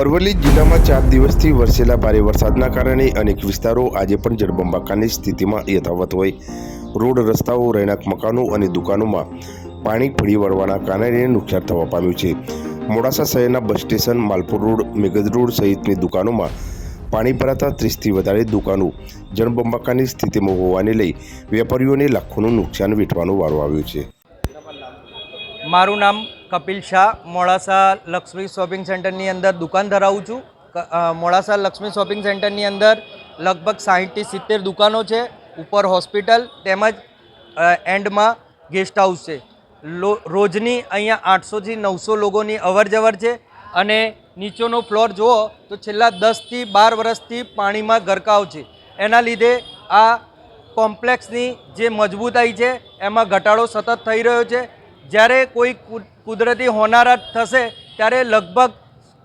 અરવલ્લી જિલ્લામાં ચાર દિવસથી વરસેલા ભારે વરસાદના કારણે અનેક વિસ્તારો આજે પણ જળબંબાકારની સ્થિતિમાં યથાવત હોય. રોડ, રસ્તાઓ, રહેણાંક મકાનો અને દુકાનોમાં પાણી ફરી વળવાના કારણે નુકસાન થવા પામ્યું છે. મોડાસા શહેરના bus station, Malpur road Meghad road સહિતની દુકાનોમાં પાણી ભરાતા ત્રીસથી વધારે દુકાનો જળબંબાકારની સ્થિતિમાં હોવાને લઈ વેપારીઓને લાખોનું નુકસાન વેઠવાનો વારો આવ્યો છે. મારું નામ કપિલ શાહ, મોડાસા લક્ષ્મી શોપિંગ સેન્ટરની અંદર દુકાન ધરાવું છું. મોડાસા લક્ષ્મી શોપિંગ સેન્ટરની અંદર લગભગ સાહીઠથી સિત્તેર દુકાનો છે, ઉપર હોસ્પિટલ તેમજ એન્ડમાં ગેસ્ટ હાઉસ છે. રોજની અહીંયા આઠસોથી નવસો લોકોની અવર જવર છે અને નીચેનો ફ્લોર જુઓ તો છેલ્લા દસથી બાર વર્ષથી પાણીમાં ગરકાવ છે. એના લીધે આ કોમ્પ્લેક્સની જે મજબૂતાઈ છે, એમાં ઘટાડો સતત થઈ રહ્યો છે જ્યારે કોઈ કુદરતી હોનારત થશે, ત્યારે લગભગ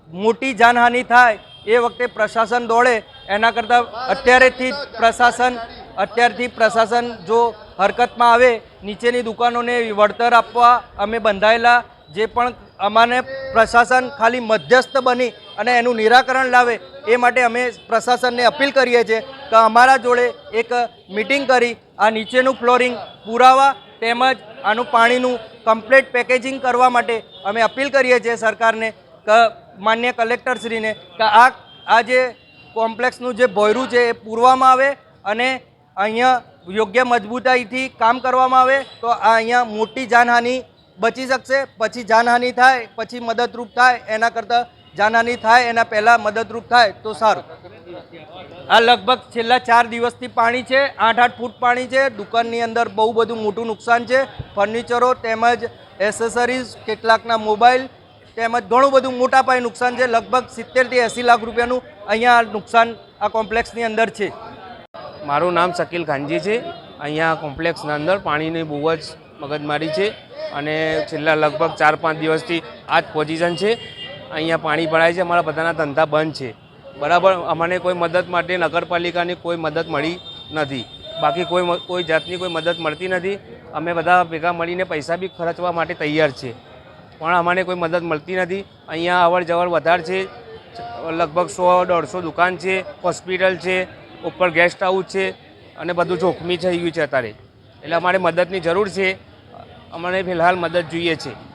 મોટી જાનહાનિ થાય એ વખતે પ્રશાસન દોડે. એના કરતાં અત્યારેથી પ્રશાસન, અત્યારથી પ્રશાસન જો હરકતમાં આવે, નીચેની દુકાનોને વળતર આપવા અમે બંધાયેલા, જે પણ અમાને પ્રશાસન ખાલી મધ્યસ્થ બની અને એનું નિરાકરણ લાવે, એ માટે અમે પ્રશાસનને અપીલ કરીએ છીએ કે અમારા જોડે એક મિટિંગ કરી, આ નીચેનું ફ્લોરિંગ પુરાવા તેમજ આનું પાણીનું કમ્પ્લેટ પેકેજિંગ કરવા માટે અમે અપીલ કરીએ છીએ સરકારને માન્ય કલેક્ટરશ્રીને કે આ આ જે કોમ્પ્લેક્સનું જે ભોયરું છે એ પૂરવામાં આવે અને અહીંયા યોગ્ય મજબૂતાઈથી કામ કરવામાં આવે તો આ અહીંયા મોટી જાનહાનિ બચી શકશે. પછી જાનહાનિ થાય, પછી મદદરૂપ થાય, એના કરતાં જાનહાનિ થાય, એના પહેલાં મદદરૂપ થાય તો સારું. આ લગભગ છેલ્લા ચાર દિવસથી પાણી છે, આઠ આઠ ફૂટ પાણી છે, દુકાનની અંદર બહુ બધું મોટું નુકસાન છે, ફર્નિચરો તેમજ એસેસરીઝ, કેટલાકના મોબાઈલ તેમજ ઘણું બધું મોટા પાયે નુકસાન છે, લગભગ સિત્તેરથી એંસી લાખ રૂપિયાનું અહીંયા નુકસાન આ કોમ્પ્લેક્સની અંદર છે. મારું નામ શકીલ ખાનજી છે. અહીંયા કોમ્પ્લેક્સના અંદર પાણીની બહુ જ મગજમારી છે અને છેલ્લા લગભગ ચાર પાંચ દિવસથી આ જ પોઝિશન છે. અહીંયા પાણી ભરાય છે, અમારા બધાના ધંધા બંધ છે. બરાબર, અમને કોઈ મદદ માટે નગરપાલિકાની કોઈ મદદ મળી નથી. બાકી કોઈ કોઈ જાતની કોઈ મદદ મળતી નથી. અમે બધા ભેગા મળીને પૈસા બી ખર્ચવા માટે તૈયાર છે. પણ અમને કોઈ મદદ મળતી નથી. અહીંયા અવર જવર વધારે છે. લગભગ સો, દોઢસો દુકાન છે, હોસ્પિટલ છે, ઉપર ગેસ્ટ હાઉસ છે અને બધું જોખમી થઈ ગયું છે અત્યારે. એટલે અમારે મદદની જરૂર છે. અમને ફિલહાલ મદદ જોઈએ છે.